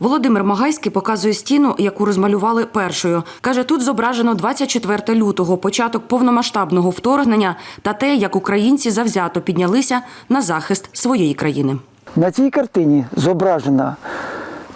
Володимир Магайський показує стіну, яку розмалювали першою. Каже, тут зображено 24 лютого, початок повномасштабного вторгнення та те, як українці завзято піднялися на захист своєї країни. На цій картині зображено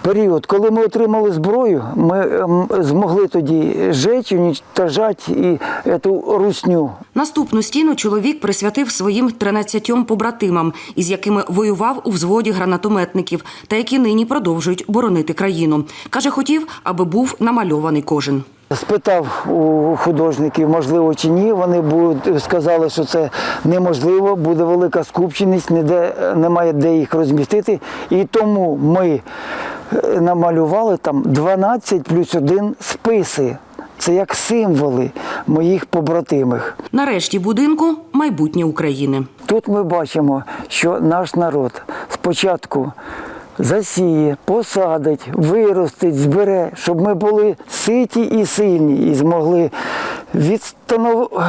період, коли ми отримали зброю, ми ем, змогли тоді жечь, уничтожати і цю русню. Наступну стіну чоловік присвятив своїм 13 побратимам, із якими воював у взводі гранатометників та які нині продовжують боронити країну. Каже, хотів, аби був намальований кожен. Спитав у художників, можливо чи ні. Вони будуть сказали, що це неможливо, буде велика скупченість, ніде немає де їх розмістити. І тому ми намалювали там 12 плюс 1 списи. Це як символи моїх побратимих. Нарешті будинку майбутнє України. Тут ми бачимо, що наш народ спочатку засіє, посадить, виростить, збере, щоб ми були ситі і сильні і змогли відстанов...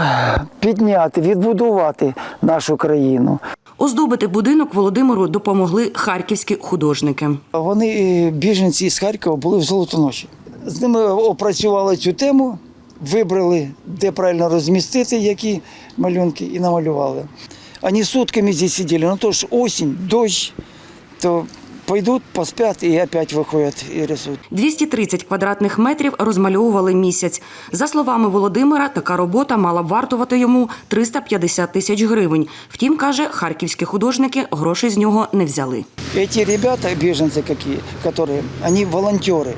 підняти, відбудувати нашу країну. Оздобити будинок Володимиру допомогли харківські художники. Вони, е, біженці з Харкова, були в Золотоноші. З ними опрацювали цю тему, вибрали, де правильно розмістити які малюнки, і намалювали. Вони сутками здесь сиділи, ну то ж осінь, дощ, то пойдуть, поспять і опять виходять і рисують. 230 квадратних метрів розмальовували місяць. За словами Володимира, така робота мала б вартувати йому 350 тисяч гривень. Втім, каже, харківські художники грошей з нього не взяли. Эти ребята, беженцы какие, которые, они волонтери.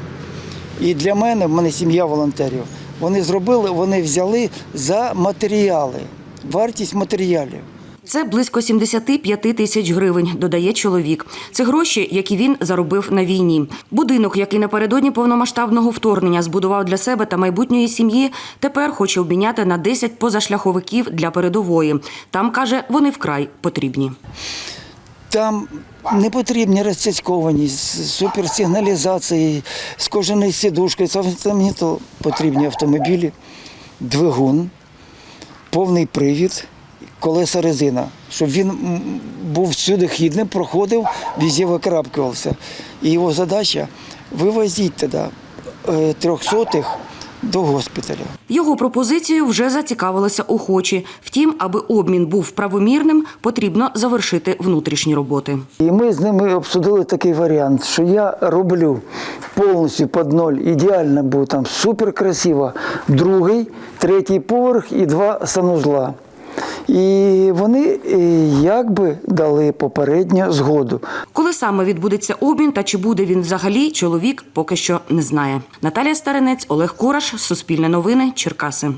І для мене, в мене сім'я волонтерів, вони зробили, вони взяли за матеріали, вартість матеріалів. Це близько 75 тисяч гривень, додає чоловік. Це гроші, які він заробив на війні. Будинок, який напередодні повномасштабного вторгнення збудував для себе та майбутньої сім'ї, тепер хоче обміняти на 10 позашляховиків для передової. Там каже, вони вкрай потрібні. Там не потрібні розцяцьковані з суперсигналізацією, з кожаною сідушкою. Там не то потрібні автомобілі, двигун, повний привід, колеса резина, щоб він був всюди хідним, проходив, везде викарабкувався. І його задача вивозити тоді е, трьохсотих до госпіталя. Його пропозицією вже зацікавилися охочі. Втім, аби обмін був правомірним, потрібно завершити внутрішні роботи. І ми з ними обсудили такий варіант, що я роблю повністю під ноль, ідеально був там супер красиво, другий, третій поверх і два санузла. І вони е, якби дали попередню згоду. Коли саме відбудеться обмін та чи буде він взагалі, чоловік поки що не знає. Наталія Старинець, Олег Кураш, Суспільне новини, Черкаси.